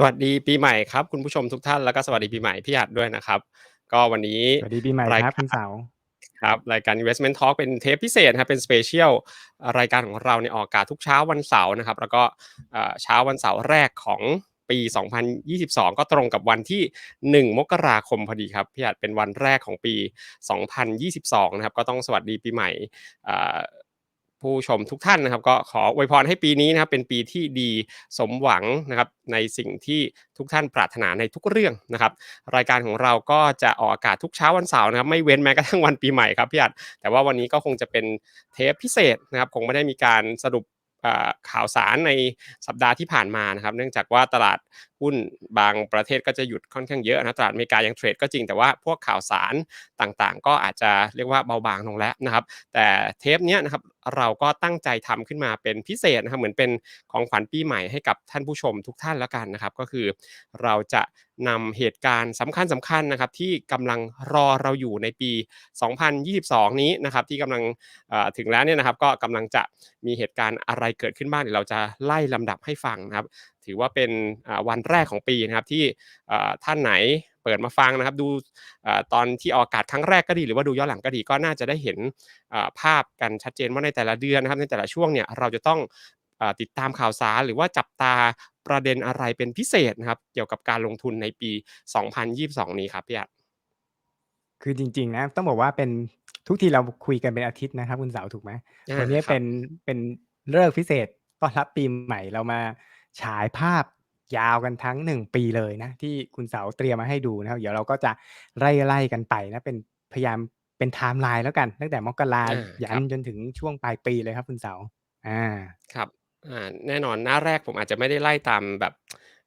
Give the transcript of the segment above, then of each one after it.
สวัสดีปีใหม่ครับคุณผู้ชมทุกท่านแล้วก็สวัสดีปีใหม่พี่หัดด้วยนะครับ ก็วันนี้สวัสดีปีใหม่รายครับการคุณเสาครับรายการ Investment Talk เป็นเทปพิเศษครับเป็น Special อ่ารายการของเราเนี่ยออกอากาศทุกเช้าวันเสาร์นะครับ แล้วก็อ่าเช้าวันเสาร์แรกของปี 2022 ก็ตรงกับวันที่ 1 มกราคมพอดีครับพี่หัดเป็นวันแรกของปี 2022 นะครับ ก็ต้องสวัสดีปีใหม่อ่า ผู้ชมทุกท่านนะครับ ก็ขออวยพรให้ปีนี้นะครับ เป็นปีที่ดีสมหวังนะครับ ในสิ่งที่ทุกท่านปรารถนาในทุกเรื่องนะครับ รายการของเราก็จะออกอากาศทุกเช้าวันเสาร์นะครับ ไม่เว้นแม้กระทั่งวันปีใหม่ครับพี่อัดแต่ว่าวันนี้ก็คงจะเป็นเทปพิเศษนะครับ คงไม่ได้มีการสรุปข่าวสารในสัปดาห์ที่ผ่านมานะครับ เนื่องจากว่าตลาด หุ้นบางประเทศก็จะหยุดค่อนข้างเยอะนะตลาดอเมริกายังเทรดก็จริงแต่ว่าพวกข่าวสารต่างๆ ก็อาจจะเรียกว่าเบาบางลงแล้วนะครับ แต่เทปนี้นะครับเราก็ตั้งใจทำขึ้นมาเป็นพิเศษนะครับเหมือนเป็นของขวัญปีใหม่ให้กับท่านผู้ชมทุกท่านแล้วกันนะครับ ก็คือเราจะนำเหตุการณ์สำคัญสำคัญนะครับที่กำลังรอเราอยู่ในปี 2022 นี้นะครับที่กำลังถึงแล้วเนี่ยนะครับก็กำลังจะมีเหตุการณ์อะไรเกิดขึ้นบ้างเดี๋ยวเราจะไล่ลำดับให้ฟังนะครับถือว่าเป็นอ่าวันแรกของปีนะครับที่เอ่อท่านไหนเปิดมาฟังนะครับ ดูอ่าตอนที่ออกอากาศครั้งแรกก็ดีหรือว่าดูย้อนหลังก็ดีก็น่าจะได้เห็นอ่าภาพกันชัดเจนว่าในแต่ละเดือนนะครับในแต่ละช่วงเนี่ยเราจะต้องอ่าติดตามข่าวสารหรือว่าจับตาประเด็นอะไรเป็นพิเศษนะครับเกี่ยวกับการลงทุนในปี 2022 นี้ครับพี่อัดคือจริงๆนะต้องบอกว่าเป็นทุกทีเราคุยกันเป็นอาทิตย์นะครับ คุณเสาถูกไหมอาวันนี้ครับเป็นเป็นฤกษ์พิเศษต้อนรับปีใหม่เรามา ฉายภาพยาวกันทั้ง 1 ปีเลยนะ ที่คุณเสาเตรียมมาให้ดูนะครับ เดี๋ยวเราก็จะไล่ๆกันไปนะ เป็นพยายามเป็นไทม์ไลน์แล้วกัน ตั้งแต่มกราอาคยันรับ จนถึงช่วงปลายปีเลยครับคุณเสาอาครับ อ่า แน่นอนหน้าแรกผมอาจจะไม่ได้ไล่ตามแบบ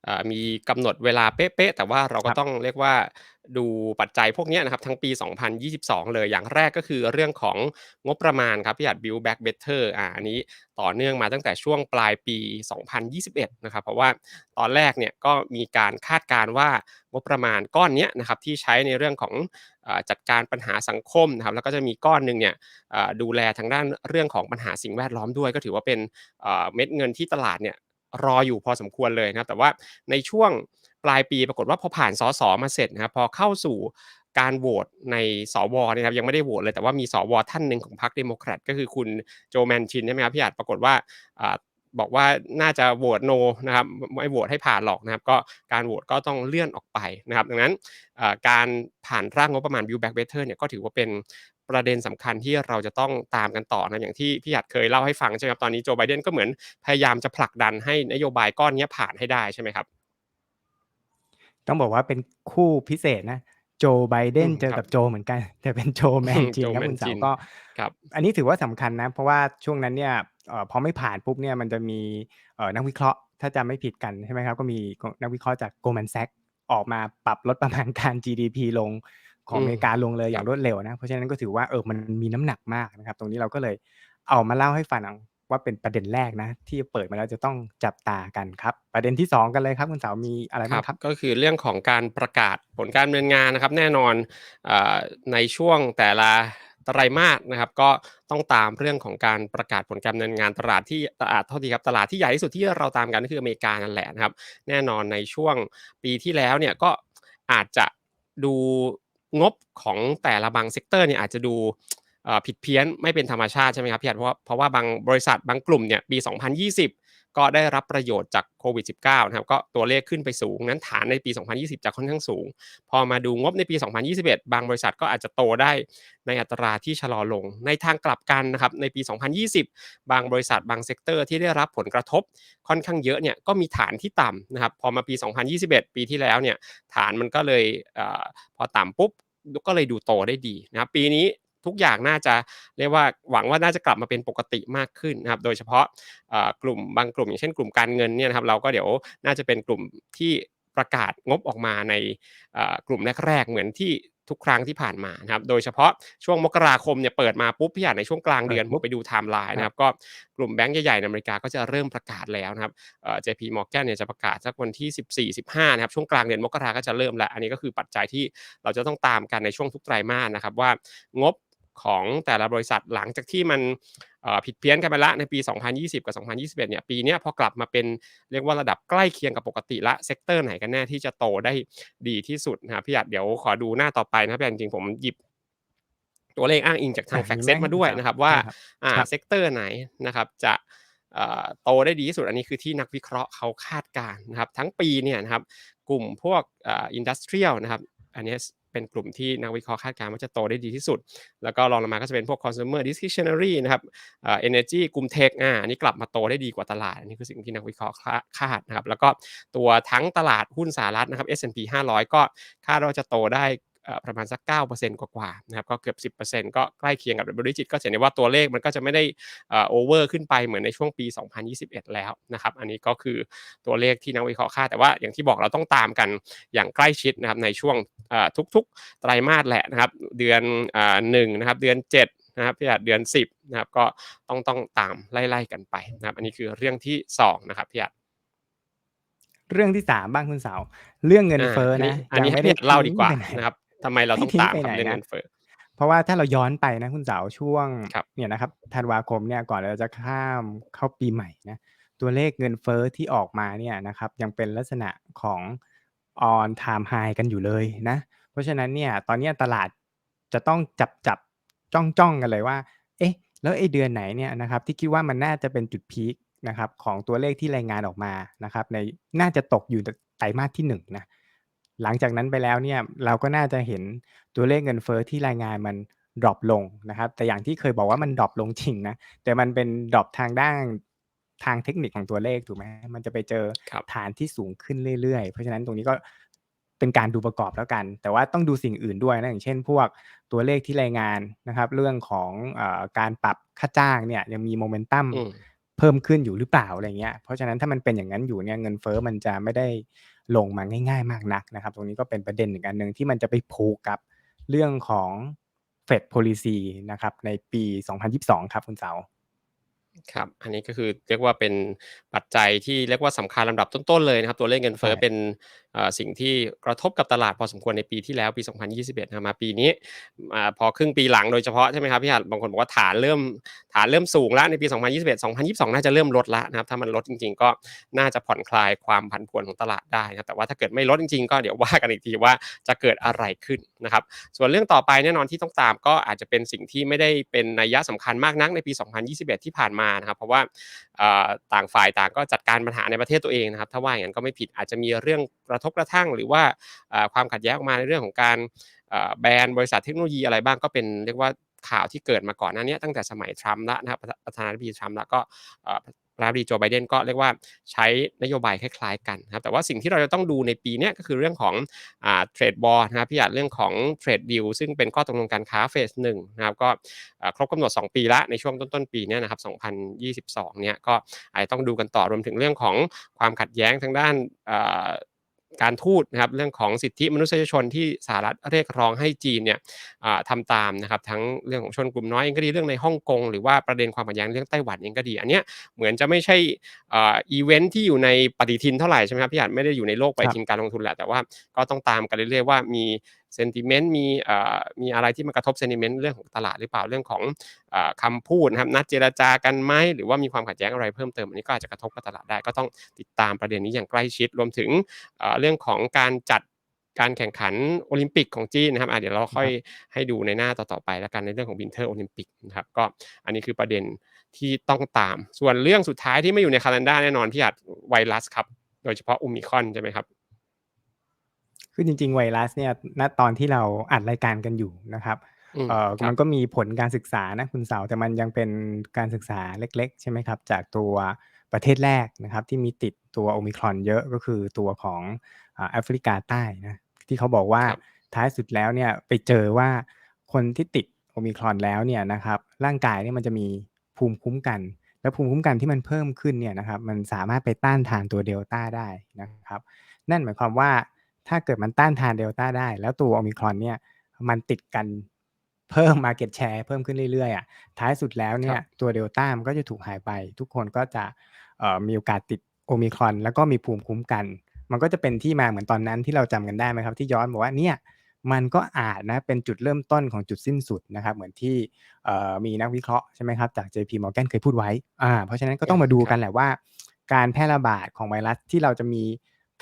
อ่ามีกำหนดเวลาเป๊ะ ๆ แต่ว่าเราก็ต้องครับเรียกว่า ดูปัจจัยพวกนี้นะครับทั้งปี 2022 เลยอย่างแรกก็คือเรื่องของงบประมาณครับที่อาจ Build Back Better อ่าอันนี้ต่อเนื่องมาตั้งแต่ช่วงปลายปี 2021 นะครับเพราะว่าตอนแรกเนี่ยก็มีการคาดการว่างบประมาณก้อนนี้นะครับที่ใช้ในเรื่องของจัดการปัญหาสังคมนะครับแล้วก็จะมีก้อนหนึ่งเนี่ยดูแลทางด้านเรื่องของปัญหาสิ่งแวดล้อมด้วย ก็ถือว่าเป็นเม็ดเงินที่ตลาดเนี่ยรออยู่พอสมควรเลยนะครับแต่ว่าในช่วง ปลายปีปรากฏว่าพอผ่านสสมาเสร็จนะครับพอเข้าสู่การโหวตในสวเนี่ยนะครับยังไม่ได้โหวตเลยแต่ว่ามีสวท่านหนึ่งของพรรคเดโมแครตก็คือคุณโจแมนชินใช่ไหมครับพี่อาจปรากฏว่าบอกว่าน่าจะโหวต no นะครับไม่โหวตให้ผ่านหรอกนะครับ ก็การโหวตก็ต้องเลื่อนออกไปนะครับ ดังนั้นการผ่านร่างงบประมาณ Build Back Better เนี่ยก็ถือว่าเป็นประเด็นสำคัญที่เราจะต้องตามกันต่อนะอย่างที่พี่หยัดเคยเล่าให้ฟังใช่ไหมครับตอนนี้โจไบเดนก็เหมือนพยายามจะผลักดันให้นโยบายก้อนนี้ผ่านให้ได้ใช่ไหมครับ ต้องบอกว่าเป็นคู่พิเศษนะ โจไบเดอืมครับนเจอกับโจเหมือนกัน แต่เป็นโจแมนโจจินครับแมนจินคุณเสาก็ครับอันนี้ถือว่าสำคัญนะ เพราะว่าช่วงนั้นเนี่ยเอ่อพอไม่ผ่านปุ๊บเนี่ยมันจะมีเอ่อนักวิเคราะห์ ถ้าจำไม่ผิดกันใช่ไหมครับ ก็มีกนักวิเคราะห์จาก Goldman Sachs ออกมาปรับลดประมาณการ GDP ลงของอืมอเมริกาลงเลยครับอย่างรวดเร็วนะ เพราะฉะนั้นก็ถือว่าเออมันมีน้ำหนักมากนะครับ ตรงนี้เราก็เลยเอามาเล่าให้ฟัง ว่าเป็นประเด็นแรกนะ ที่เปิดมาแล้วจะต้องจับตากันครับ ประเด็นที่สองกันเลยครับคุณเสามีอะไรบ้างครับ ก็คือเรื่องของการประกาศผลการดำเนินงานนะครับ แน่นอนอในช่วงแต่ละไตรมาสนะครับก็ต้องตามเรื่องของการประกาศผลการดำเนินงานตลาดที่ตลาดโทษทีครับตลาดที่ใหญ่ที่สุดที่เราตามกันก็คืออเมริกานั่นแหละนะครับ แน่นอนในช่วงปีที่แล้วเนี่ยก็อาจจะดูงบของแต่ละบางเซกเตอร์เนี่ยอาจจะดู ผิดเพี้ยนไม่เป็นธรรมชาติใช่ไหมครับพี่อัดเพราะว่าเพราะว่าบางบริษัทบางกลุ่มเนี่ยปี 2020 ก็ได้รับประโยชน์จากโควิด -19 นะครับก็ตัวเลขขึ้นไปสูง นั้นฐานในปี 2020 จะค่อนข้างสูง พอมาดูงบในปี 2021 บางบริษัทก็อาจจะโตได้ในอัตราที่ชะลอลง ในทางกลับกันนะครับในปี 2020 บางบริษัทบางเซกเตอร์ที่ได้รับผลกระทบค่อนข้างเยอะเนี่ยก็มีฐานที่ต่ำนะครับพอมาปี 2021 ปีที่แล้วเนี่ยฐานมันก็เลยอพอต่ำปุ๊บก็เลยดูโตได้ดีนะครับปีนี้ ทุกอย่างน่าจะเรียกว่าหวังว่าน่าจะกลับมาเป็นปกติมากขึ้นนะครับโดยเฉพาะอ่ากลุ่มบางกลุ่ม อย่างเช่นกลุ่มการเงินเนี่ยนะครับเราก็เดี๋ยวน่าจะเป็นกลุ่มที่ประกาศงบออกมาในอ่ากลุ่มแรกๆเหมือนที่ทุกครั้งที่ผ่านมานะครับ โดยเฉพาะช่วงมกราคมเนี่ยเปิดมาปุ๊บพี่อ่านในช่วงกลางเปิดปุ๊บเดือนผมไปดูไทม์ไลน์ครับนะครับ ก็กลุ่มแบงก์ใหญ่ๆในอเมริกาก็จะเริ่มประกาศแล้วนะครับเอ่อ JP Morgan เนี่ยจะประกาศสักวันที่ 14-15 นะครับ ช่วงกลางเดือนมกราก็จะเริ่มแล้วอันนี้ก็คือปัจจัยที่เราจะต้องตามกันในช่วงทุกไตรมาสนะครับว่างบ ของแต่ละบริษัทหลังจากที่มันเอ่อผิดเพี้ยนกันไปแล้วในปี 2020 กับ 2021 เนี่ยปีเนี้ยพอกลับมาเป็นเรียกว่าระดับใกล้เคียงกับปกติแล้วเซกเตอร์ไหนกันแน่ที่จะโตได้ดีที่สุดนะครับพี่อัดเดี๋ยวขอดูหน้าต่อไปนะครับพี่อัดจริงๆผมหยิบตัวเลขอ้างอิงจากทางอะแฟกมีเซไหมตมาคุณด้วยเสานะครับว่าใช่ครับอ่าครับเซกเตอร์ไหนนะครับจะเอ่อโตได้ดีที่สุดอันนี้คือที่นักวิเคราะห์เขาคาดการณ์นะครับทั้งปีเนี่ยนะครับกลุ่มพวกอ่าอินดัสเทรียลนะครับอันนี้ เป็นกลุ่มที่นักวิเคราะห์คาดการณ์ว่าจะโตได้ดีที่สุด แล้วก็รองลงมาก็จะเป็นพวก consumer discretionary นะครับเอ่อ energy กลุ่มเทคอ่าอันนี้กลับมาโตได้ดีกว่าตลาดอันนี้คือสิ่งที่นักวิเคราะห์คาดนะครับแล้วก็ตัวทั้งตลาดหุ้นสหรัฐนะครับ S&P 500 ก็คาดว่าจะโตได้ ประมาณสัก 9%กว่าๆนะครับก็เกือบ 10%ก็ใกล้เคียงกับ double digit ก็จะเห็นได้ว่าตัวเลขมันก็จะไม่ได้เอ่อ over ขึ้นไปเหมือนในช่วงปี 2021 แล้วนะครับอันนี้ก็คือตัวเลขที่นักวิเคราะห์คาดแต่ว่าอย่างที่บอกเราต้องตามกันอย่างใกล้ชิดนะครับในช่วงเอ่อทุกๆไตรมาสแหละนะครับเดือนอ่าหนึ่งนะครับเดือน 7นะครับพี่อาจเดือน 10นะครับก็ต้องต้องตามไล่ๆกันไปนะครับ อันนี้คือเรื่องที่2นะครับพี่อาจเรื่องที่สามบ้างคุณเสาเรื่องเงินอ่าเฟ้ออันนี้นะอันนี้ยังให้ไม่พี่ได้อาจเล่าดีกว่าทิ้งไปไหนนะครับ ทำไมเราไม่ต้องทิ้งตามไปคไหนรับเรื่องนะเงินเฟ้อเพราะว่าถ้าเราย้อนไปนะคุณเสาช่วงครับเนี่ยนะครับธันวาคมเนี่ยก่อนเราจะข้ามเข้าปีใหม่นะตัวเลขเงินเฟ้อที่ออกมาเนี่ยนะครับยังเป็นลักษณะของ on time high กันอยู่เลยนะ เพราะฉะนั้นเนี่ยตอนเนี้ยตลาดจะต้องจับจับจ้องจ้องกันเลยว่า เอ๊ะ แล้วไอ้เดือนไหนเนี่ยนะครับที่คิดว่ามันน่าจะเป็นจุดพีคนะครับของตัวเลขที่รายงานออกมานะครับในน่าจะตกอยู่ไตรมาสที่หนึ่งนะ หลังจากนั้นไปแล้วเนี่ย เราก็น่าจะเห็นตัวเลขเงินเฟ้อที่รายงานมันดรอปลงนะครับ แต่อย่างที่เคยบอกว่ามันดรอปลงจริงนะ แต่มันเป็นดรอปทางด้านทางเทคนิคของตัวเลขถูกไหมมันจะไปเจอครับ ฐานที่สูงขึ้นเรื่อยๆ เพราะฉะนั้นตรงนี้ก็เป็นการดูประกอบแล้วกัน แต่ว่าต้องดูสิ่งอื่นด้วยนะอย่างเช่น พวกตัวเลขที่รายงานนะครับ เรื่องของเออการปรับค่าจ้างเนี่ยยังมีโมเมนตัมอืม เพิ่มขึ้นอยู่หรือเปล่าอะไรเงี้ย เพราะฉะนั้นถ้ามันเป็นอย่างนั้นอยู่เนี่ยเงินเฟ้อมันจะไม่ได้ลงมาง่าย ๆ มากนักนะครับ ตรงนี้ก็เป็นประเด็นอีกอันหนึ่งที่มันจะไปผูกกับเรื่องของ Fed policy นะครับในปี 2022 ครับคุณเสาครับ อันนี้ก็คือเรียกว่าเป็นปัจจัยที่เรียกว่าสำคัญลำดับต้นๆเลยนะครับ ตัวเลขเงินเฟ้อใช่เป็นเอ่อสิ่งที่กระทบกับตลาดพอสมควรในปีที่แล้วปี 2021นะมาปีนี้พอครึ่งปีหลังโดยเฉพาะใช่ไหมครับพี่หัดบางคนบอกว่าฐานเริ่มฐานเริ่มสูงแล้วในปี 2021 2022 น่าจะเริ่มลดแล้วนะครับถ้ามันลดจริง ๆ ก็น่าจะผ่อนคลายความผันผวนของตลาดได้นะแต่ว่าถ้าเกิดไม่ลดจริงๆ ก็เดี๋ยวว่ากันอีกทีว่าจะเกิดอะไรขึ้นนะครับส่วนเรื่องต่อไปแน่นอนที่ต้องตามก็อาจจะเป็นสิ่งที่ไม่ได้เป็นนัยยะสำคัญมากนักในปี 2021 ที่ผ่านมานะครับเพราะว่าต่างฝ่ายต่างก็จัดการปัญหาในประเทศตัวเองนะครับถ้าว่าอย่างนั้นก็ไม่ผิดอาจจะมีเรื่องกระทบกระทั่ง หรือว่าความขัดแย้งออกมาในเรื่องของการแบนบริษัทเทคโนโลยีอะไรบ้างก็เป็นเรียกว่าข่าวที่เกิดมาก่อนหน้านี้ตั้งแต่สมัยทรัมป์แล้วนะครับประธานาธิบดีทรัมป์แล้วก็ประธานาธิบดีโจไบเดนก็เรียกว่าใช้นโยบายคล้ายๆกันนะครับแต่ว่าสิ่งที่เราจะต้องดูในปีนี้ก็คือเรื่องของเทรดบอลนะครับพี่อาจเรื่องของเทรดดิวซึ่งเป็นข้อตกลงการค้าเฟสหนึ่งนะครับก็ครบกำหนด 2 ปีละในช่วงต้นๆปีนี้นะครับ2022 เนี่ยก็อาจจะต้องดูกันต่อรวมถึงเรื่องของความขัดแย้งทางด้านอ การทูตนะครับเรื่องของสิทธิมนุษยชนที่สหรัฐเรียกร้องให้จีนเนี่ยอ่าทำตามนะครับทั้งเรื่องของชนกลุ่มน้อยเองก็ดีเรื่องในฮ่องกงหรือว่าประเด็นความขัดแย้งเรื่องไต้หวันเองก็ดี อันเนี้ยเหมือนจะไม่ใช่อ่าอีเวนท์ที่อยู่ในปฏิทินเท่าไหร่ใช่ไหมครับพี่อาจไม่ได้อยู่ในโลกปฏิทินการลงทุนแหละแต่ว่าก็ต้องตามกันเรื่อยๆว่ามี เซนติเมนต์มีอ่ามีอะไรที่มันกระทบเซนติเมนต์เรื่องของตลาดหรือเปล่าเรื่องของอ่าคำพูดนะครับนัดเจรจากันไหมหรือว่ามีความขัดแย้งอะไรเพิ่มเติมอันนี้ก็อาจจะกระทบกับตลาดได้ก็ต้องติดตามประเด็นนี้อย่างใกล้ชิดรวมถึงอ่าเรื่องของการจัดการแข่งขันโอลิมปิกของจีนนะครับอะเดี๋ยวเราค่อยให้ดูในหน้าต่อๆไปแล้วกันในเรื่องของวินเทอร์โอลิมปิกนะครับก็อันนี้คือประเด็นที่ต้องตาม ส่วนเรื่องสุดท้ายที่ไม่อยู่ในคาล endar แน่นอนพี่อาจไวรัสครับ โดยเฉพาะโอมิครอนใช่ไหมครับ คือจริง ๆ ไวรัสเนี่ยณตอนที่เราอัดรายการกันอยู่นะครับอืมเอ่อครับมันก็มีผลการศึกษานะคุณเสาแต่มันยังเป็นการศึกษาเล็ก ๆ ใช่ไหมครับ จากตัวประเทศแรกนะครับ ที่มีติดตัวโอมิครอนเยอะก็คือตัวของอ่าแอฟริกาใต้นะที่เขาบอกว่าครับ ท้ายสุดแล้วเนี่ยไปเจอว่าคนที่ติดโอมิครอนแล้วเนี่ยนะครับ ร่างกายเนี่ยมันจะมีภูมิคุ้มกัน แล้วภูมิคุ้มกันที่มันเพิ่มขึ้นเนี่ยนะครับ มันสามารถไปต้านทานตัวเดลต้าได้นะครับ นั่นหมายความว่า ถ้าเกิดมันต้านทานเดลต้าได้ แล้วตัวโอมิครอนเนี่ยมันติดกันเพิ่ม Market Share เพิ่มขึ้นเรื่อยๆอะท้ายสุดแล้วเนี่ยตัวเดลต้ามันก็จะถูกหายไป ทุกคนก็จะเอ่อมีโอกาสติดโอมิครอนแล้วก็มีภูมิคุ้มกัน มันก็จะเป็นที่มาเหมือนตอนนั้นที่เราจำกันได้ไหมครับ ที่ย้อนบอกว่าเนี่ยมันก็อาจนะเป็นจุดเริ่มต้นของจุดสิ้นสุดนะครับ เหมือนที่เอ่อมีนักวิเคราะห์ใช่ไหมครับจาก JP Morgan เคยพูดไว้อ่าเพราะฉะนั้นก็ต้องมาดูกันแหละว่า การแพร่ระบาดของไวรัสที่เราจะมี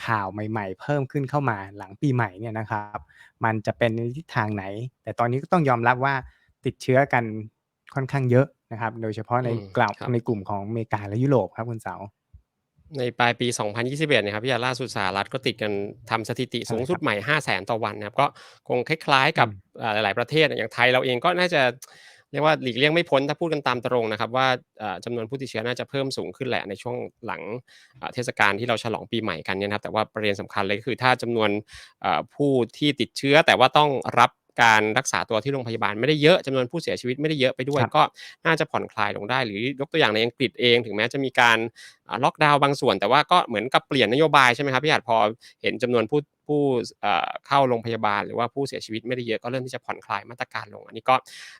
ข่าวใหม่ ๆ เพิ่มขึ้นเข้ามาหลังปีใหม่เนี่ยนะครับ มันจะเป็นในทิศทางไหน แต่ตอนนี้ก็ต้องยอมรับว่าติดเชื้อกันค่อนข้างเยอะนะครับ โดยเฉพาะในอืมกลุ่มครับ ในกลุ่มของอเมริกาและยุโรปครับคุณเสาในปลายปี 2021เนี่ยครับพี่อาล่าสุดสหรัฐก็ติดกันทำสถิติสูงสุดใหม่ 500,000 ต่อวันนะครับ ก็คงคล้ายๆกับอืมอ่าหลาย ๆ ประเทศ อย่างไทยเราเองก็น่าจะ เรียกว่าหลีกเลี่ยงไม่พ้นถ้าพูดกันตามตรงนะครับ ว่าอ่าจำนวนผู้ติดเชื้อน่าจะเพิ่มสูงขึ้นแหละในช่วงหลังอ่าเทศกาลที่เราฉลองปีใหม่กันเนี่ยนะครับแต่ว่าประเด็นสำคัญเลยก็คือถ้าจำนวนอ่าผู้ที่ติดเชื้อแต่ว่าต้องรับการรักษาตัวที่โรงพยาบาลไม่ได้เยอะจำนวนผู้เสียชีวิตไม่ได้เยอะไปด้วยครับก็น่าจะผ่อนคลายลงได้ หรือยกตัวอย่างในอังกฤษเองถึงแม้จะมีการอ่าล็อกดาวน์บางส่วน แต่ว่าก็เหมือนกับเปลี่ยนนโยบายใช่ไหมครับพี่อาจพอเห็นจำนวนผู้ ผู้เอ่อเข้าโรงพยาบาล หรือว่าผู้เสียชีวิตไม่ได้เยอะก็เริ่มที่จะผ่อนคลายมาตรการลง อันนี้ก็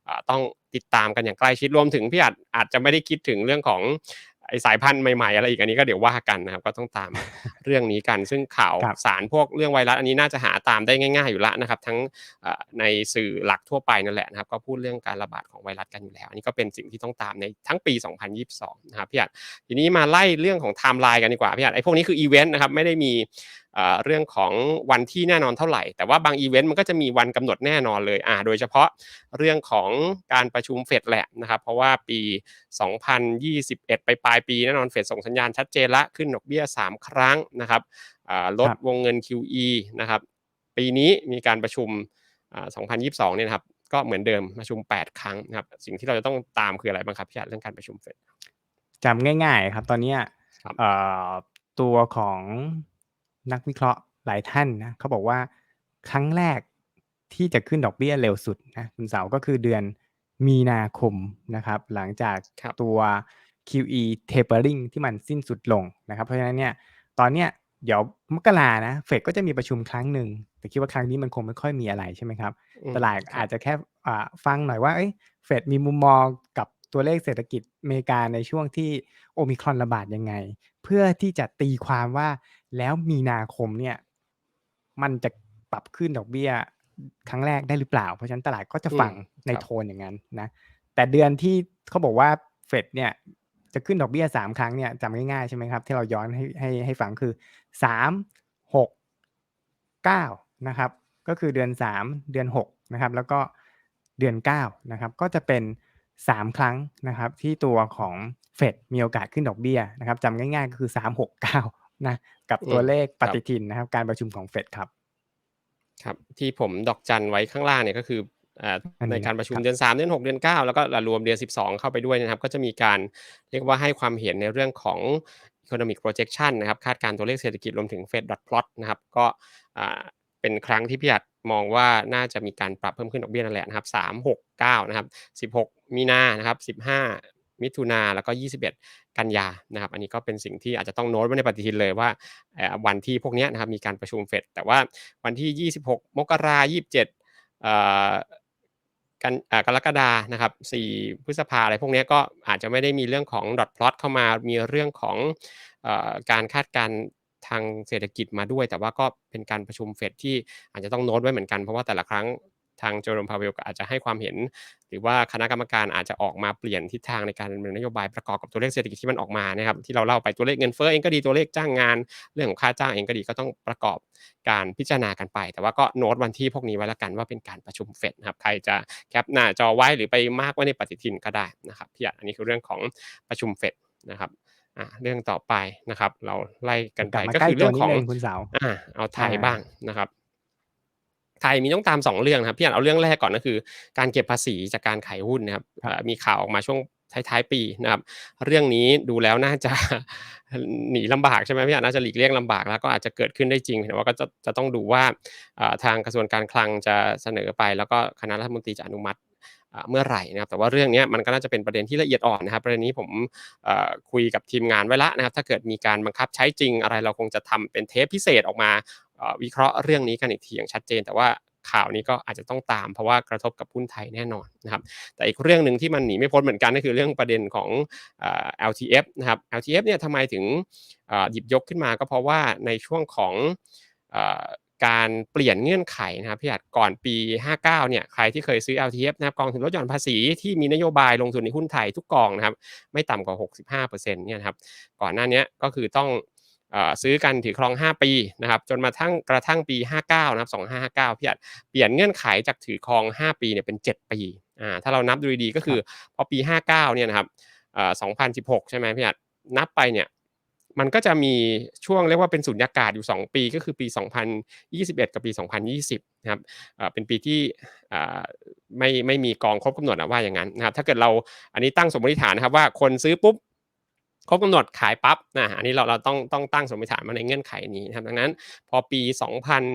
อ่าต้องติดตามกันอย่างใกล้ชิดรวมถึงพี่อาจอาจจะไม่ได้คิดถึงเรื่องของไอสายพันธุ์ใหม่ๆอะไรอีกอันนี้ก็เดี๋ยวว่ากันนะครับก็ต้องตามเรื่องนี้กัน ซึ่งข่าวครับสารพวกเรื่องไวรัสอันนี้น่าจะหาตามได้ง่าย ๆอยู่แล้วนะครับ ทั้งเอ่อในสื่อหลักทั่วไปนั่นแหละนะครับ ก็พูดเรื่องการระบาดของไวรัสกันอยู่แล้ว อันนี้ก็เป็นสิ่งที่ต้องตามในทั้งปี 2022 นะครับพี่อาจทีนี้มาไล่เรื่องของไทม์ไลน์กันดีกว่าพี่อาจไอ้พวกนี้คืออีเวนต์นะครับไม่ได้มี เอ่อเรื่องของวันที่แน่นอนเท่าไหร่ แต่ว่าบางอีเวนต์มันก็จะมีวันกำหนดแน่นอนเลยอ่าโดยเฉพาะเรื่องของการประชุมเฟดแหละนะครับเพราะว่าปี 2021 ไปปลายปีแน่นอนเฟดส่งสัญญาณชัดเจนละขึ้นดอกเบี้ย 3 ครั้งนะครับอ่าลดครับวงเงิน QE นะครับปีนี้มีการประชุมอ่า2022 เนี่ยนะครับก็เหมือนเดิมประชุม 8 ครั้งนะครับสิ่งที่เราจะต้องตามคืออะไรบ้างครับพี่อาจเรื่องการประชุมเฟดจำง่าย ๆ ครับ ตอนเนี้ยครับเอ่อตัวของ นักวิเคราะห์หลายท่านนะเขาบอกว่าครั้งแรกที่จะขึ้นดอกเบี้ยเร็วสุดนะคุณเสาก็คือเดือนมีนาคมนะครับ หลังจากครับตัว QE tapering ที่มันสิ้นสุดลงนะครับ เพราะฉะนั้นเนี่ยตอนเนี้ยเดี๋ยวมกรานะเฟดก็จะมีประชุมครั้งหนึ่ง แต่คิดว่าครั้งนี้มันคงไม่ค่อยมีอะไรใช่ไหมครับอืมตลาดครับอาจจะแค่อ่าฟังหน่อยว่าเอ้ยเฟดมีมุมมองกับตัวเลขเศรษฐกิจอเมริกาในช่วงที่โอมิครอนระบาดยังไง เพื่อที่จะตีความว่า แล้วมีนาคมเนี่ย มันจะปรับขึ้นดอกเบี้ยครั้งแรกได้หรือเปล่า เพราะฉะนั้นตลาดก็จะฟังอืมในครับโทนอย่างนั้นนะ แต่เดือนที่เขาบอกว่าเฟดเนี่ยจะขึ้นดอกเบี้ยสามครั้งเนี่ยจำง่ายๆใช่ไหมครับ ที่เราย้อนให้ให้ให้ฟังคือสามหกเก้านะครับ ก็คือเดือนสามเดือนหกนะครับ แล้วก็เดือนเก้านะครับ ก็จะเป็นสามครั้งนะครับ ที่ตัวของเฟดมีโอกาสขึ้นดอกเบี้ยนะครับจำง่ายๆก็คือสามหกเก้า นะกับตัวอืมเลขปครับฏิทินนะครับ การประชุมของเฟดครับ ครับ ที่ผมดอกจันไว้ข้างล่างเนี่ยก็คืออ่าอันนี้ในการประชุมครับเดือน 3 เดือน 6 เดือน 9 แล้วก็รวมเดือน 12 เข้าไปด้วยนะครับ ก็จะมีการเรียกว่าให้ความเห็นในเรื่องของ economic projection นะครับ คาดการณ์ตัวเลขเศรษฐกิจรวมถึง Fed dot plot นะครับ ก็อ่าเป็นครั้งที่พี่อัดมองว่าน่าจะมีการปรับเพิ่มขึ้นดอกเบี้ยนั่นแหละนะครับ 3 6 9 นะครับ 16 มีนานะครับ 15 มิถุนาแล้วก็ 21 กันยานะครับ อันนี้ก็เป็นสิ่งที่อาจจะต้องโน้ตไว้ในปฏิทินเลยว่าวันที่พวกนี้นะครับมีการประชุมเฟดแต่ว่าวันที่ 26 มกรา27เอ่อกันกรกฎานะครับ4พฤษภาอะไรพวกนี้ก็อาจจะไม่ได้มีเรื่องของ dot plot เข้ามา มีเรื่องของอการคาดการณ์ทางเศรษฐกิจมาด้วย แต่ว่าก็เป็นการประชุมเฟดที่อาจจะต้องโน้ตไว้เหมือนกัน เพราะว่าแต่ละครั้ง ทางเจอร์มพาเวลก็อาจจะให้ความเห็น หรือว่าคณะกรรมการอาจจะออกมาเปลี่ยนทิศทางในการดำเนินนโยบายประกอบกับตัวเลขเศรษฐกิจที่มันออกมานะครับที่เราเล่าไปตัวเลขเงินเฟ้อเองก็ดีตัวเลขจ้างงาน เรื่องของค่าจ้างเองก็ดีก็ต้องประกอบการพิจารณากันไป แต่ว่าก็โน้ตวันที่พวกนี้ไว้แล้วกันว่าเป็นการประชุมเฟดนะครับใครจะแคปหน้าจอไว้หรือไปมาร์กไว้ในปฏิทินก็ได้นะครับพี่อัดอันนี้คือเรื่องของประชุมเฟดนะครับอ่าเรื่องต่อไปนะครับ เราไล่กันกไปลับมาก็ใกล้คือตัเรื่วองนิขดองนึงคุณเสาอ่าเอาไทยอ่าบ้างนะครับ ไทยมีต้องตาม 2 เรื่องนะครับพี่อ่านเอาเรื่องแรกก่อนก็คือ การเก็บภาษีจากการขายหุ้นนะครับครับอ่ามีข่าวออกมาช่วงท้ายๆปีนะครับ เรื่องนี้ดูแล้วน่าจะหนีลำบากใช่ไหมพี่อ่านน่าจะหลีกเลี่ยงลำบากแล้วก็อาจจะเกิดขึ้นได้จริงแต่ว่าก็จะจะต้องดูว่าอ่าทางกระทรวงการคลังจะเสนอไป แล้วก็คณะรัฐมนตรีจะอนุมัติอ่า เมื่อไหร่นะครับแต่ว่าเรื่องนี้มันก็น่าจะเป็นประเด็นที่ละเอียดอ่อนนะครับประเด็นนี้ผมคุยกับทีมงานไว้แล้วนะครับ ถ้าเกิดมีการบังคับใช้จริงอะไรเราคงจะทำเป็นเทปพิเศษออกมาวิเคราะห์เรื่องนี้กันอีกทีอย่างชัดเจน แต่ว่าข่าวนี้ก็อาจจะต้องตามเพราะว่ากระทบกับหุ้นไทยแน่นอนนะครับ แต่อีกเรื่องหนึ่งที่มันหนีไม่พ้นเหมือนกันก็คือเรื่องประเด็นของ LTF นะครับ LTF เนี่ยทำไมถึงหยิบยกขึ้นมาก็เพราะว่าในช่วงของ การเปลี่ยนเงื่อนไขนะครับพี่อัดก่อนปี 59 เนี่ยใครที่เคยซื้อ LTF นะครับกองทุนลดหย่อนภาษีที่มีนโยบายลงทุนในหุ้นไทยทุกกองนะครับไม่ต่ำกว่า 65%เนี่ยครับก่อนหน้านี้ก็คือต้องซื้อกันถือครอง 5 ปีนะครับจนมาทั้งกระทั่งปี 59 นะครับ 2559 พี่อัดเปลี่ยนเงื่อนไขจากถือครอง 5 ปีเนี่ยเป็น 7 ปีอ่าถ้าเรานับดูดีก็คือพอปี 59 เนี่ยนะครับเอ่อ2016 ใช่ไหมพี่อัดนับไปเนี่ย มันก็จะมีช่วงเรียกว่าเป็นสุญญากาศอยู่ 2 ปีก็คือปี 2021 กับปี 2020 นะครับเป็นปีที่ไม่ไม่มีกองครบกำหนดอะว่าอย่างนั้นนะครับถ้าเกิดเราอันนี้ตั้งสมมติฐานนะครับว่าคนซื้อปุ๊บครบกำหนดขายปั๊บนะอันนี้เราเราต้องต้องตั้งสมมติฐานมาในเงื่อนไขนี้นะครับดังนั้นพอปี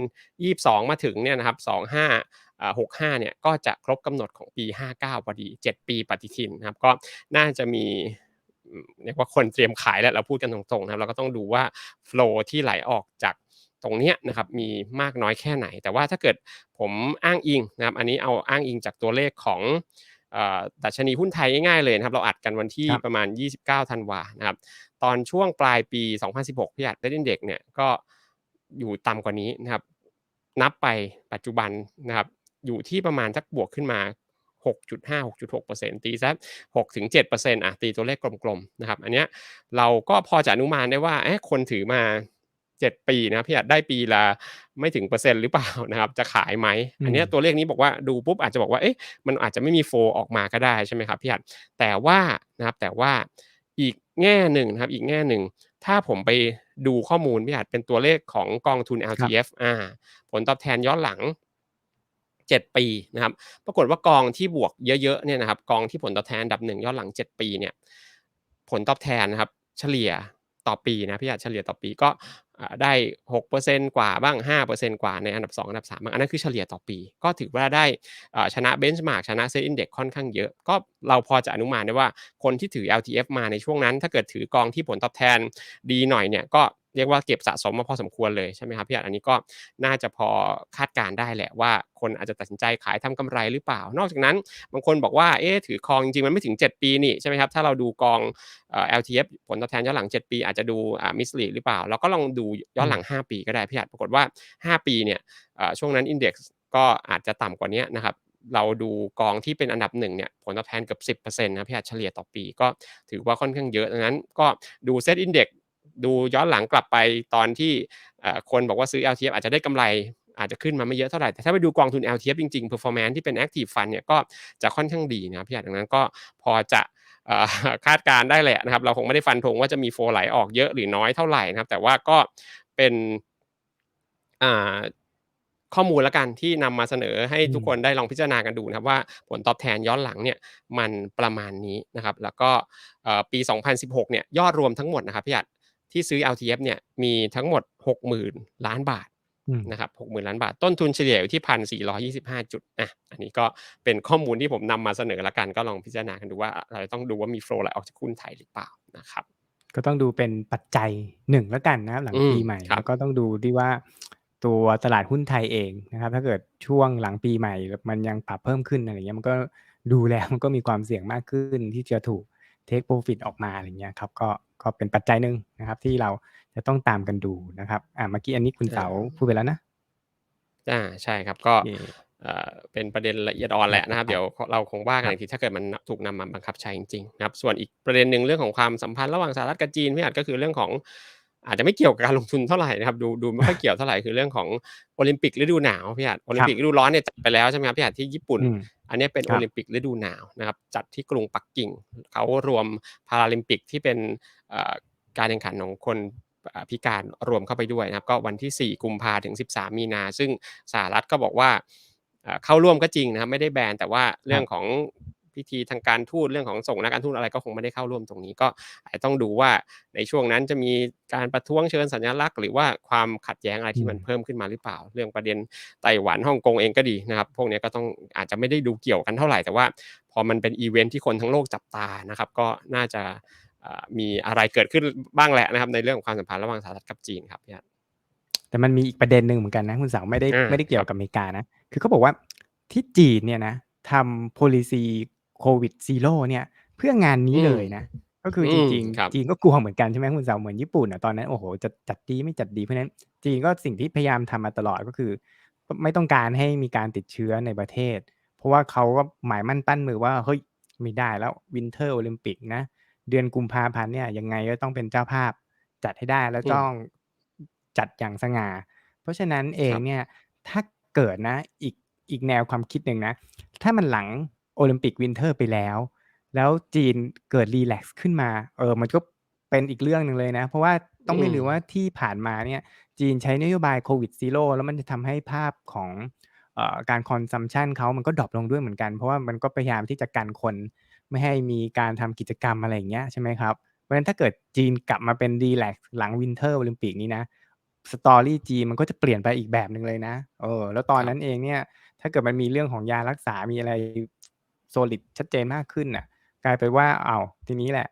2022 มาถึงเนี่ยนะครับ 25อ่า65 เนี่ยก็จะครบกำหนดของปี 59 พอดี 7 ปีปฏิทินนะครับก็น่าจะมี เรียกว่าคนเตรียมขายแล้วเราพูดกันตรงๆนะครับเราก็ต้องดูว่าโฟลที่ไหลออกจากตรงเนี้ยนะครับมีมากน้อยแค่ไหน แต่ว่าถ้าเกิดผมอ้างอิงนะครับอันนี้เอาอ้างอิงจากตัวเลขของเอ่อดัชนีหุ้นไทยง่ายๆเลยนะครับ เราอัดกันวันที่ครับประมาณ 29 ธันวานะครับ ตอนช่วงปลายปี 2016 พี่อัดได้เด็กเนี่ยก็อยู่ต่ำกว่านี้นะครับ นับไปปัจจุบันนะครับ อยู่ที่ประมาณสักบวกขึ้นมา 6.5 6.6%ตีสัก6ถึง7%อะตีตัวเลขกลมๆนะครับอันเนี้ยเราก็พอจะอนุมานได้ว่าเอ๊ะคนถือมา 7 ปีนะพี่อาจได้ปีละไม่ถึงเปอร์เซ็นต์หรือเปล่านะครับจะขายไหมอันเนี้ยอืมตัวเลขนี้บอกว่าดูปุ๊บอาจจะบอกว่าเอ๊ะมันอาจจะไม่มีโฟลออกมาก็ได้ใช่ไหมครับพี่อาจแต่ว่านะครับแต่ว่าอีกแง่หนึ่งนะครับอีกแง่หนึ่งถ้าผมไปดูข้อมูลพี่อาจเป็นตัวเลขของกองทุน LTF อ่าผลตอบแทนย้อนหลัง 7 ปีนะครับ ปรากฏว่ากองที่บวกเยอะๆเนี่ยนะครับ กองที่ผลตอบแทนดับหนึ่งย้อนหลัง 7 ปีเนี่ย ผลตอบแทนนะครับ เฉลี่ยต่อปีนะพี่อาจเฉลี่ยต่อปีก็อ่าได้ 6%กว่าบ้าง 5%กว่าในอันดับ 2 อันดับ3บ้างอันนั้นคือเฉลี่ยต่อปี ก็ถือว่าได้ชนะเบนช์มาร์กชนะเซ็ตอินเด็กค่อนข้างเยอะ ก็เราพอจะอนุมานได้ว่าคนที่ถือ LTF มาในช่วงนั้น ถ้าเกิดถือกองที่ผลตอบแทนดีหน่อยเนี่ยก็ เรียกว่าเก็บสะสมมาพอสมควรเลยใช่ไหมครับพี่อาจอันนี้ก็น่าจะพอคาดการณ์ได้แหละว่าคนอาจจะตัดสินใจขายทำกำไรหรือเปล่า นอกจากนั้นบางคนบอกว่าเอ๊ะถือครองจริงๆมันไม่ถึง 7 ปีนี่ใช่ไหมครับถ้าเราดูกองเอ่อ LTF ผลตอบแทนย้อนหลัง 7 ปี อาจจะดูอ่ามิสลีหรือเปล่าเราก็ลองดูย้อนหลัง 5 ปีก็ได้พี่อาจปรากฏว่า 5 ปีเนี่ยเอ่อช่วงนั้นอินเด็กซ์ก็อาจจะต่ำกว่านี้นะครับเราดูกองที่เป็นอันดับหนึ่งเนี่ยผลตอบแทนเกือบ10%นะพี่อาจเฉลี่ยต่อปีก็ถือว่าค่อนข้างเยอะดังนั้นก็ดูเซตอินเด็ก ดูย้อนหลังกลับไปตอนที่เอ่อคนบอกว่าซื้อ LTF อาจจะได้กำไรอาจจะขึ้นมาไม่เยอะเท่าไหร่ แต่ถ้าไปดูกองทุน LTF จริงๆ performance ที่เป็น active fund เนี่ยก็จะค่อนข้างดีนะครับพี่อาจดังนั้นก็พอจะเอ่อคาดการณ์ได้แหละนะครับ เราคงไม่ได้ฟันธงว่าจะมีโฟลไหลออกเยอะหรือน้อยเท่าไหร่นะครับ แต่ว่าก็เป็นอ่าข้อมูลแล้วกันที่นำมาเสนอให้อืมทุกคนได้ลองพิจารณากันดูนะครับว่าผลตอบแทนย้อนหลังเนี่ยมันประมาณนี้นะครับ แล้วก็เอ่อปี 2016 เนี่ยยอดรวมทั้งหมดนะครับพี่อัด ที่ซื้อ LTF เนี่ยมีทั้งหมด 60,000 ล้านบาทอืมนะครับ60,000ล้านบาท ต้นทุนเฉลี่ยอยู่ที่1,425จุดอะอันนี้ก็เป็นข้อมูลที่ผมนำมาเสนอแล้วกันก็ลองพิจารณากันดูว่าเราต้องดูว่ามีโฟลไหลออกจากหุ้นไทยหรือเปล่านะครับ ก็ต้องดูเป็นปัจจัยหนึ่งแล้วกันนะครับหลังอืมปีใหม่ครับแล้วก็ต้องดูที่ว่าตัวตลาดหุ้นไทยเองนะครับ ถ้าเกิดช่วงหลังปีใหม่ มันยังปรับเพิ่มขึ้นอะไรเงี้ยมันก็ดูแล้วมันก็มีความเสี่ยงมากขึ้นที่จะถูก เทคโปรฟิตออกมาอะไรเงี้ยครับก็ก็เป็นปัจจัยหนึ่งนะครับ ที่เราจะต้องตามกันดูนะครับอ่าเมื่อกี้อันนี้คุณใช่เสาพูดไปแล้วนะอ่าใช่ครับก็โอเคเอ่อเป็นประเด็นละเอียดอ่อนแหละนะครับครับเดี๋ยวเราคงว่ากันครับอีกทีถ้าเกิดมันถูกนำมาบังคับใช้จริงๆนะครับ ส่วนอีกประเด็นหนึ่งเรื่องของความสัมพันธ์ระหว่างสหรัฐกับจีนพี่อาจก็คือเรื่องของ อาจจะไม่เกี่ยวกับการลงทุนเท่าไหร่นะครับดูดูไม่ค่อยเกี่ยวเท่าไหร่คือเรื่องของโอลิมปิกฤดูหนาวพี่อาจโอลิมปิกฤดูร้อนเนี่ยจัดไปแล้วใช่ไหมครับพี่อาจที่ญี่ปุ่นอืมอันนี้เป็นครัโอบลิมปิกฤดูหนาวนะครับจัดที่กรุงปักกิ่งเขารวมพาราลิมปิกที่เป็นเอ่อการแข่งขันของคนอ่าพิการรวมเข้าไปด้วยนะครับ ก็วันที่ 4 กุมภาถึง 13 มีนา ซึ่งสหรัฐก็บอกว่าเอ่อเข้าร่วมก็จริงนะครับไม่ได้แบนแต่ว่าเรื่องของ พิธีทางการทูตเรื่องของส่งนักการทูตอะไรก็คงไม่ได้เข้าร่วมตรงนี้ก็ต้องดูว่าในช่วงนั้นจะมีการประท้วงเชิญสัญลักษณ์ หรือว่าความขัดแย้งอะไรที่มันเพิ่มขึ้นมาหรือเปล่า เรื่องประเด็นไต้หวันฮ่องกงเองก็ดีนะครับ พวกนี้ก็ต้องอาจจะไม่ได้ดูเกี่ยวกันเท่าไหร่แต่ว่า พอมันเป็นอีเวนท์ที่คนทั้งโลกจับตานะครับ ก็น่าจะมีอะไรเกิดขึ้นบ้างแหละนะครับ ในเรื่องของความสัมพันธ์ระหว่างสหรัฐกับจีนครับพี่แต่มันมีอีกประเด็นหนึ่งเหมือนกันนะคุณสาวไม่ได้ไม่ได้เกี่ยวกับอเมริกานะ คือเขาบอกว่าที่จีนเนี่ยนะทำ policy covid zero เนี่ย เพื่องานนี้เลยนะ ก็คืออืจม ริง ครับ ๆ จีนก็กลัวเหมือนกัน ใช่ไหมคุณเสา เหมือนญี่ปุ่นอะตอนนั้น โอ้โฮ จะจัดดีไม่จัดดี เพราะฉะนั้นจีนก็สิ่งที่พยายามทำมาตลอด ก็คือก็ไม่ต้องการให้มีการติดเชื้อในประเทศ เพราะว่าเขาก็หมายมั่นปั้นมือว่า เฮ้ย ไม่ได้แล้ว Winter Olympics นะ เดือนกุมภาพันธ์เนี่ย ยังไงก็ต้องเป็นเจ้าภาพ จัดให้ได้ แล้วอืมต้อง จัดอย่างสง่า เพราะฉะนั้นเอคงรับ เนี่ย ถ้าเกิดนะ อีก อีกแนวความคิดหนึ่งนะ ถ้ามันหลัง โอลิมปิก Winter ไปแล้ว แล้วจีนเกิดรีแลกซ์ขึ้นมา เออ มันก็เป็นอีกเรื่องหนึ่งเลยนะ เพราะว่าต้องไม่ลืมว่าที่ผ่านมาเนี่ย จีนใช้นโยบายโควิดซีโร่แล้วมันจะทำให้ภาพของเอ่อการ consumption เขามันก็ดร็อปลงด้วยเหมือนกัน เพราะว่ามันก็พยายามที่จะกันคนไม่ให้มีการทำกิจกรรมอะไรอย่างเงี้ยใช่ไหมครับเพราะฉะนั้นถ้าเกิดจีนกลับมาเป็นรีแลกซ์หลัง Winter Olympics นี้นะ story จีนมันก็จะเปลี่ยนไปอีกแบบหนึ่งเลยนะเออแล้วตอนครันั้บนเองเนี่ย ถ้าเกิดมันมีเรื่องของยารักษามีอะไร solid ชัดเจนมากขึ้นน่ะ กลายเป็นว่าอ้าวทีนี้แหละ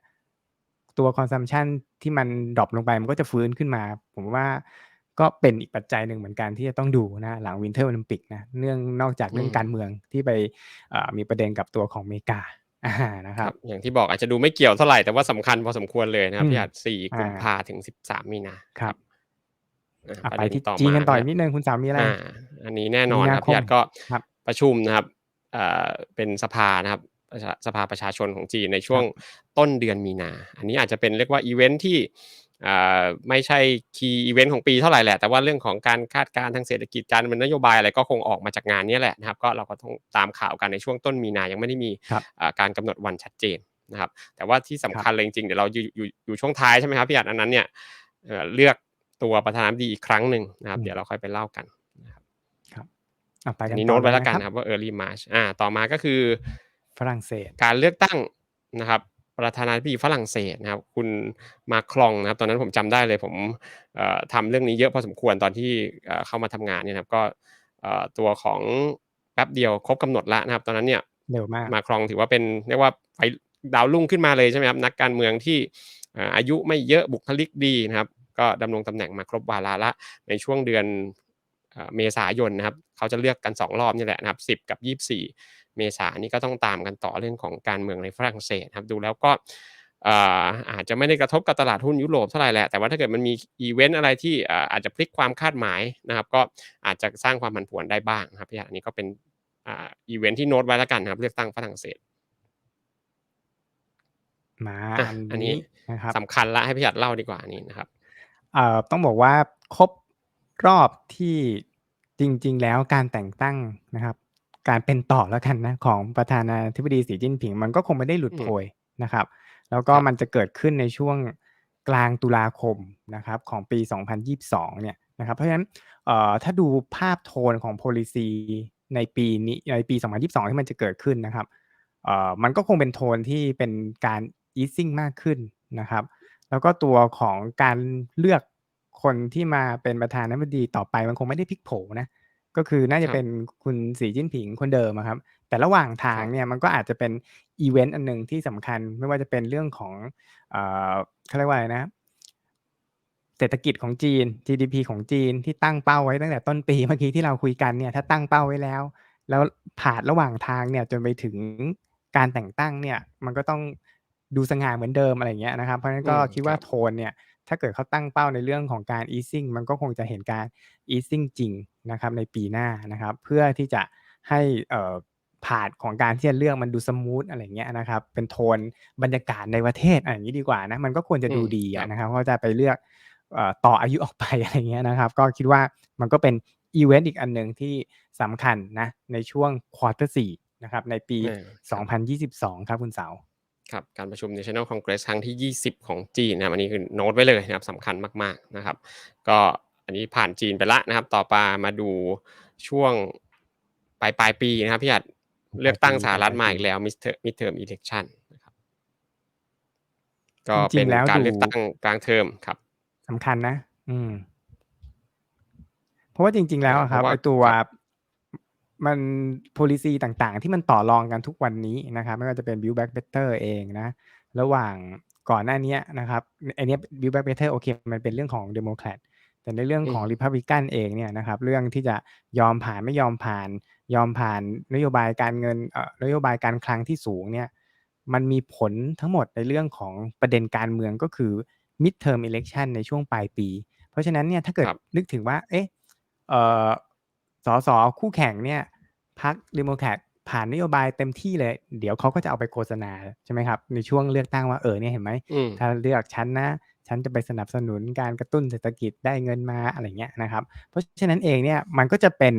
ตัว consumption ที่มันดร็อปลงไปมันก็จะฟื้นขึ้นมา ผมว่าก็เป็นอีกปัจจัยหนึ่งเหมือนกันที่จะต้องดูนะ หลัง Winter Olympics นะเนื่องนอกจากอืเรื่องมการเมืองที่ไปอ่ามีประเด็นกับตัวของอเมริกาอานะคครัรับบอย่างที่บอกอาจจะดูไม่เกี่ยวเท่าไรแต่ว่าสำคัญพอสมควรเลยนะครัอืบมพี่หัด4อากุมภาถึง13มีนาคครัรับบอาอ่าประไปเด็นที่ต่อจีนมากันต่อคอีรับกนิดหนึ่งคุณเสามีอะไร?อาอันนี้แน่นมีอนนาครับคพี่มหัดก็ครับประชุมนะครับอ่า เป็นสภานะครับประชาสภาประชาชนของจีนในช่ควรังบต้นเดือนมีนา อันนี้อาจจะเป็นเรียกว่าอิเวนต์ที่อ่าไม่ใช่ Key Event ของปีเท่าไรแหละ แต่ว่าเรื่องของการคาดการณ์ทางเศรษฐกิจการดำเนินนโยบายอะไรก็คงออกมาจากงานเนี้ยแหละนะครับ ก็เราก็ต้องตามข่าวกันในช่วงต้นมีนา ยังไม่ได้มีครับอ่าการกำหนดวันชัดเจนนะครับ แต่ว่าที่สำครัคัญบเลยจริงๆ เดี๋ยวเราอยู่อยู่อยู่ช่วงท้ายใช่ไหมครับพี่หัดอันนั้นเนี่ยเอ่อเลือกตัวประธานาธิบดีอีกครั้งหนึ่งนะครัอืบมเดี๋ยวเราค่อยไปเล่ากันนะครับครับ อ่าไปอักันนนี้ต่โน้อตเลไว้ยแล้วนะกันครับนะครับว่า Early March อาต่อมาก็คือ ฝรั่งเศส การเลือกตั้งนะครับ ประธานาธิบดีฝรั่งเศสนะครับ คุณ Macron นะครับ ตอนนั้นผมจำได้เลย ผมเอ่อทำเรื่องนี้เยอะพอสมควรตอนที่เอ่อเข้ามาทำงานเนี่ยนะครับ ก็เอ่อตัวของแป๊บเดียวครบกำหนดแล้วนะครับ ตอนนั้นเนี่ยเร็วมาก Macron ถือว่าเป็นเรียกว่าไฟดาวรุ่งขึ้นมาเลยใช่ไหมครับนักการเมืองที่เอ่ออายุไม่เยอะบุคลิกดีนะครับ ก็ดำรงตำแหน่งมาครบวาระแล้วในช่วงเดือน เอ่อเมษายนนะครับเขาจะเลือกกัน 2 รอบนี่แหละนะครับ 10 กับ 24 เมษายนนี้ก็ต้องตามกันต่อเรื่องของการเมืองในฝรั่งเศสนะครับดูแล้วก็เอ่ออาจจะไม่ได้กระทบกับตลาดหุ้นยุโรปเท่าไรแหละแต่ว่าถ้าเกิดมันมีอิเวนต์อะไรที่อ่าอาจจะพลิกความคาดหมายนะครับ ก็อาจจะสร้างความผันผวนได้บ้างนะครับพี่หัดอันนี้ก็เป็นอ่าอิเวนต์ที่โน้ตไว้แล้วกันนะครับ เลือกตั้งฝรั่งเศสมาอาอันอันนี้นี้นะครับสำคัญแล้วให้พี่หัดเล่าดีกว่าอันนี้นะครับเอ่อต้องบอกว่าครบ รอบที่จริง ๆ แล้วการแต่งตั้งนะครับ การเป็นต่อแล้วกันนะของประธานาธิบดีสีจิ้นผิง มันก็คงไม่ได้หลุดอืโผมยนะครับ แล้วคก็รับมันจะเกิดขึ้นในช่วงกลางตุลาคมนะครับของปี 2022 เนี่ยนะครับ เพราะฉะนั้นเอ่อถ้าดูภาพโทนของ Policy ในปีนี้ในปี 2022 ที่มันจะเกิดขึ้นนะครับเอ่อมันก็คงเป็นโทนที่เป็นการ Easing มากขึ้นนะครับ แล้วก็ตัวของการเลือก คนที่มาเป็นประธานาธิบดีต่อไปมันคงไม่ได้พลิกโผนะก็คือน่าคจะรัเป็บนคุณสีจิ้นผิงคนเดิมอะครับ แต่ระหว่างทาคงรับเนี่ยมันก็อาจจะเป็นอิเวนต์อันหนึ่งที่สำคัญ ไม่ว่าจะเป็นเรื่องของเอ่อเขาเรียกว่าอะไรนะ เศรษฐกิจของจีน GDP ของจีนที่ตั้งเป้าไว้ตั้งแต่ต้นปีเมื่อกี้ที่เราคุยกันเนี่ยถ้าตั้งเป้าไว้แล้ว แล้วผ่านระหว่างทางเนี่ยจนไปถึงการแต่งตั้งเนี่ย มันก็ต้องดูสง่าเหมือนเดิมอะไรอย่างเงี้ยนะครับ เพราะฉะนั้นอืก็มคิดคว่ารับโทนเนี่ย ถ้าเกิดเขาตั้งเป้าในเรื่องของการ Easing มันก็คงจะเห็นการ Easing จริงนะครับในปีหน้านะครับเพื่อที่จะให้เอ่อ path ของการที่จะเลือกมันดูสมูทอะไรอย่างเงี้ยนะครับเป็นโทนบรรยากาศในประเทศอาอย่างงี้ดีกว่านะมันก็ควรจะอืดูมดีคอรัะบนะครับเพราะจะไปเลือกเอ่อต่ออายุออกไปอะไรอย่างเงี้ยนะครับ ก็คิดว่ามันก็เป็นอิเวนต์อีกอันหนึ่งที่สำคัญนะในช่วง Quarter 4นะครับในปีอาครับ2022 ครับคุณเสา ครับการประชุม National Congress ครั้งที่ 20 ของจีนนะครับอันนี้คือโน้ตไว้เลยนะครับสำคัญมากๆนะครับ ก็อันนี้ผ่านจีนไปแล้วนะครับ ต่อมามาดูช่วงปลายๆปีนะครับพี่หัดเลือกตั้งสหรัฐมาอีกแล้ว Midter Midterm Election นะครับก็จริเป็งนๆแล้วการดูเลือกตั้งกลางเทอมครับสำคัญนะ อืม เพราะว่าจริง ๆ แล้วอาอะเพครัราะบว่าไอ้ตัวครับ มัน Policy ต่างๆ ที่มันต่อรองกันทุกวันนี้นะครับ ไม่ว่าจะเป็น Build Back Better เองนะ ระหว่างก่อนหน้าเนี้ยนะครับไอ้เนี้ย Build Back Better โอเค มันเป็นเรื่องของ Democrat แต่ในเรื่องอืของม Republican เองเนี่ยนะครับเรื่องที่จะยอมผ่านไม่ยอมผ่าน ยอมผ่านนโยบายการเงินเอ่อนโยบายการคลังที่สูงเนี่ยมันมีผลทั้งหมดในเรื่องของประเด็นการเมืองก็คือ midterm election ในช่วงปลายปี เพราะฉะนั้นเนี่ยถ้าเกิดครับนึกถึงว่า เอ๊ะเอ่อสสคู่แข่งเนี่ย พรรค Democrat ผ่านนโยบายเต็มที่เลย เดี๋ยวเขาก็จะเอาไปโฆษณาใช่ไหมครับ ในช่วงเลือกตั้งว่าเออเนี่ยเห็นไหมอืมถ้าเลือกฉันนะ ฉันจะไปสนับสนุนการกระตุ้นเศรษฐกิจได้เงินมาอะไรเงี้ยนะครับ เพราะฉะนั้นเองเนี่ยมันก็จะเป็น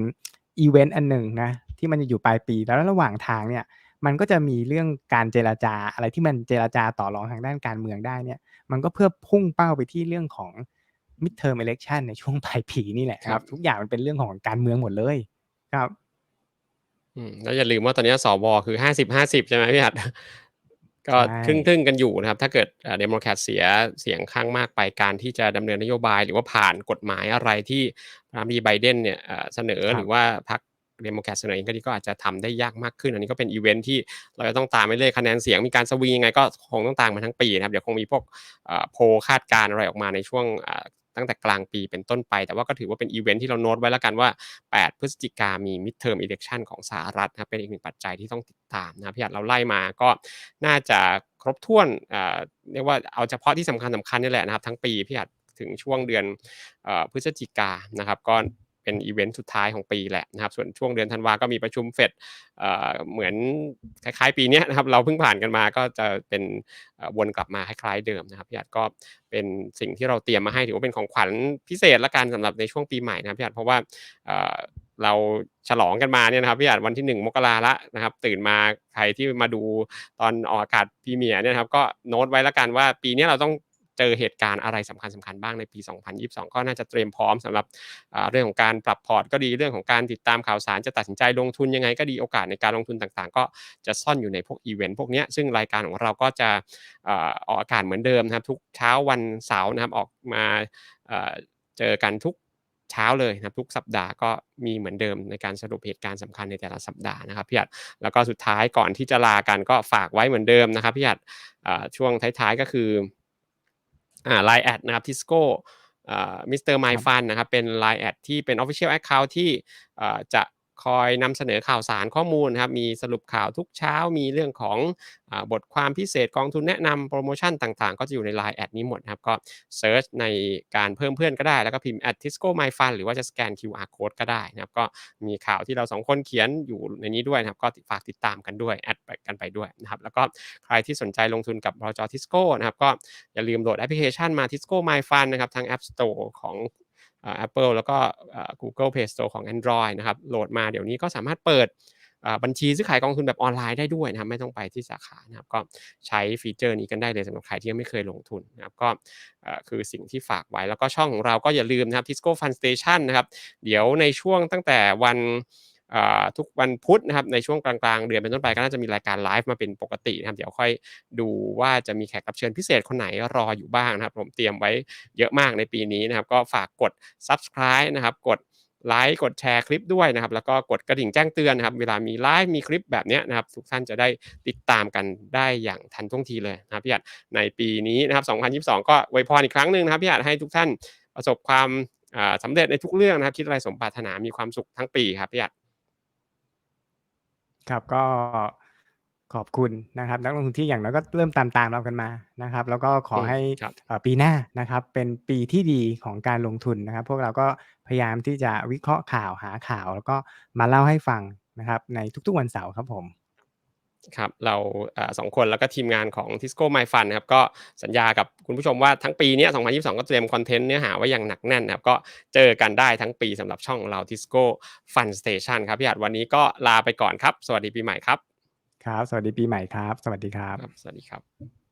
อีเวนต์อันหนึ่งนะที่มันจะอยู่ปลายปีแล้วระหว่างทางเนี่ยมันก็จะมีเรื่องการเจราจาอะไรที่มันเจราจาต่อรองทางด้านการเมืองได้เนี่ย มันก็เพื่อพุ่งเป้าไปที่เรื่องของ midterm election ในช่วงปลายปีนี่แหละคครัรับบทุกอย่างมันเป็นเรื่องของการเมืองหมดเลยครับอืม แล้วอย่าลืมว่าตอนนี้สวคือห้าสิบห้าสิบใช่ไหมพี่อัดก็ใช่ครึ่งครึ่งๆกันอยู่นะครับ ถ้าเกิดเดโมแครตเสียเสียงข้างมากไปการที่จะดำเนินนโยบาย หรือว่าผ่านกฎหมายอะไรที่ประธานาธิบดีไบเดนเนี่ยเอ่อเสนอครับหรือว่าพรรคเดโมแครตเสนอเองก็ดีก็อาจจะทำได้ยากมากขึ้น อันนี้ก็เป็นอีเวนท์ที่เราจะต้องตามไปเรื่อยคะแนนเสียงมีการสวิงยังไงก็คงต้องตามมาทั้งปีนะครับ เดี๋ยวคงมีพวกเอ่อโพลคาดการณ์อะไรออกมาในช่วงอ่า ตั้งแต่กลางปีเป็นต้นไป แต่ว่าก็ถือว่าเป็นอีเวนท์ที่เราโน้ตไว้แล้วกันว่า 8 พฤศจิกามี midterm election ของสหรัฐนะเป็นอีกหนึ่งปัจจัยที่ต้องติดตามนะพี่อัดเราไล่มาก็น่าจะครบถ้วนอ่าเรียกว่าเอาเฉพาะที่สำคัญสำคัญนี่แหละนะครับทั้งปีพี่อัดถึงช่วงเดือนเอ่อพฤศจิกานะครับก็ เป็นอีเวนต์สุดท้ายของปีแหละนะครับ ส่วนช่วงเดือนธันวาก็มีประชุมเฟดเเหมือนคล้ายๆ ปีนี้นะครับ เราเพิ่งผ่านกันมาก็จะเป็นวนกลับมาคล้ายๆเดิมนะครับพี่อัดก็เป็นสิ่งที่เราเตรียมมาให้ถือว่าเป็นของขวัญพิเศษละกันสำหรับในช่วงปีใหม่นะครับพี่อัดเพราะว่าเราฉลองกันมาเนี่ยนะครับพี่อาจวันที่ 1 มกราละนะครับ ตื่นมาใครที่มาดูตอนออกอากาศพรีเมียร์เนี่ยครับก็โน้ตไว้ล้วกันว่าปีนี้เราต้อง เจอเหตุการณ์อะไรสำคัญสำคัญบ้างในปี 2022 ก็น่าจะเตรียมพร้อมสำหรับเรื่องของการปรับพอร์ตก็ดีเรื่องของการติดตามข่าวสารจะตัดสินใจลงทุนยังไงก็ดีโอกาสในการลงทุนต่างๆ ก็จะซ่อนอยู่ในพวกอีเวนต์พวกนี้ซึ่งรายการของเราก็จะออกอากาศเหมือนเดิมนะครับทุกเช้าวันเสาร์นะครับออกมาเจอกันทุกเช้าเลยนะทุกสัปดาห์ก็มีเหมือนเดิมในการสรุปเหตุการณ์สำคัญในแต่ละสัปดาห์นะครับพี่อัดแล้วก็สุดท้ายก่อนที่จะลากันก็ฝากไว้เหมือนเดิมนะครับพี่อัดช่วงท้ายๆก็คือ อ่าไลน์แอดนะครับทิสโก้มิสเตอร์ไมครับฟันนะครับเป็น Line แอดที่เป็น Official Account ที่อ่าจะ คอยนำเสนอข่าวสารข้อมูลนะครับมีสรุปข่าวทุกเช้ามีเรื่องของอบทความพิเศษกองทุนแนะนำโปรโมชั่นต่างๆ ก็จะอยู่ใน Line แอดนี้หมดนะครับ ก็เซิร์ชในการเพิ่มเพื่อนก็ได้ แล้วก็พิมพ์ at tisco my fun หรือว่าจะสแกน QR code ก็ได้นะครับ ก็มีข่าวที่เราสองคนเขียนอยู่ในนี้ด้วยนะครับ ก็ฝากติดตามกันด้วยแอดกันไปด้วยนะครับ แล้วก็ใครที่สนใจลงทุนกับบจทิสโก้นะครับ ก็อย่าลืมโหลดแอปพลิเคชันมา Tisco My Fun นะครับทาง App Store ของ Apple แล้วก็ Google Play Store ของ Android นะครับโหลดมาเดี๋ยวนี้ก็สามารถเปิดบัญชีซื้อขายกองทุนแบบออนไลน์ได้ด้วยนะครับไม่ต้องไปที่สาขานะครับก็ใช้ฟีเจอร์นี้กันได้เลยสำหรับใครที่ยังไม่เคยลงทุนนะครับก็คือสิ่งที่ฝากไว้แล้วก็ช่องของเราก็อย่าลืมนะครับ Tisco Fun Station นะครับเดี๋ยวในช่วงตั้งแต่วัน ทุกวันพุธนะครับในช่วงกลางๆ เดือนเป็นต้นไปก็น่าจะมีรายการไลฟ์มาเป็นปกตินะครับเดี๋ยวค่อยดูว่าจะมีแขกรับเชิญพิเศษคนไหนรออยู่บ้างนะครับ ผมเตรียมไว้เยอะมากในปีนี้นะครับ ก็ฝากกด Subscribe นะครับกดไลค์กดแชร์คลิปด้วยนะครับ แล้วก็กดกระดิ่งแจ้งเตือนนะครับ เวลามีไลฟ์มีคลิปแบบนี้นะครับ ทุกท่านจะได้ติดตามกันได้อย่างทันท่วงทีเลยนะครับพี่อัดในปีนี้นะครับ 2022 ก็อวยพรอีกครั้งหนึ่งนะครับพี่อัดให้ทุกท่านประสบความอ่าสำเร็จในทุกเรื่องนะครับ คิดอะไรสมปรารถนามีความสุขทั้งปีครับพี่อัด ครับก็ขอบคุณนะครับ นักลงทุนที่อย่างน้อยก็เริ่มตามตามๆเรากันมานะครับ แล้วก็ขออืมให้ครับเอ่อปีหน้านะครับ เป็นปีที่ดีของการลงทุนนะครับ พวกเราก็พยายามที่จะวิเคราะห์ข่าวหาข่าว แล้วก็มาเล่าให้ฟังนะครับ ในทุกๆวันเสาร์ครับผม ครับเราอ่าสองคนแล้วก็ทีมงานของ Tisco My Fun นะครับก็สัญญากับคุณผู้ชมว่าทั้งปีเนี้ย2022 ก็เตรียมคอนเทนต์เนื้อหาไว้อย่างหนักแน่นนะครับก็เจอกันได้ทั้งปีสำหรับช่องของเรา Tisco Fun Station ครับพี่อัดวันนี้ก็ลาไปก่อนครับ สวัสดีปีใหม่ครับ ครับ สวัสดีปีใหม่ครับ สวัสดีครับครับสวัสดีครับ